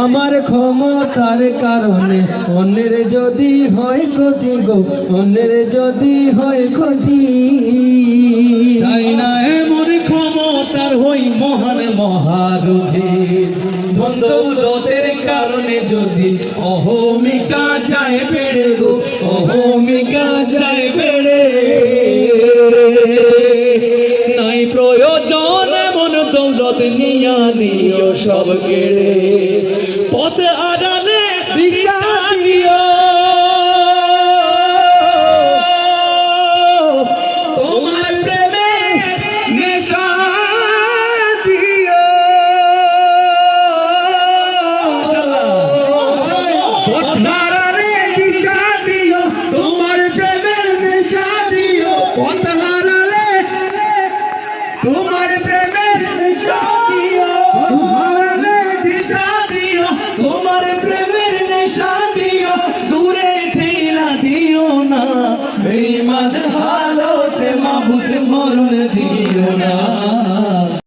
আমার ক্ষমতার কারণে অন্যের যদি হয় ক্ষতি গো অন্যের যদি হয় ক্ষতি। চাই না এমন ক্ষমতার হই মহান মহারথী ধন দৌলতের কারণে যদি অহমিকা যায় বেড়ে গো নাই প্রয়োজন এমন দৌলত নিয়া নিও সব কেড়ে। পথ আড়ালে তোমার প্রেমে নেশা দিও। নেশা দিও পথহারালে দিশা দিও তোমার প্রেমের নেশা দিও দূরে ঠেলা দিও না বেঈমান হালতে মাবুদ মরণ দিও না।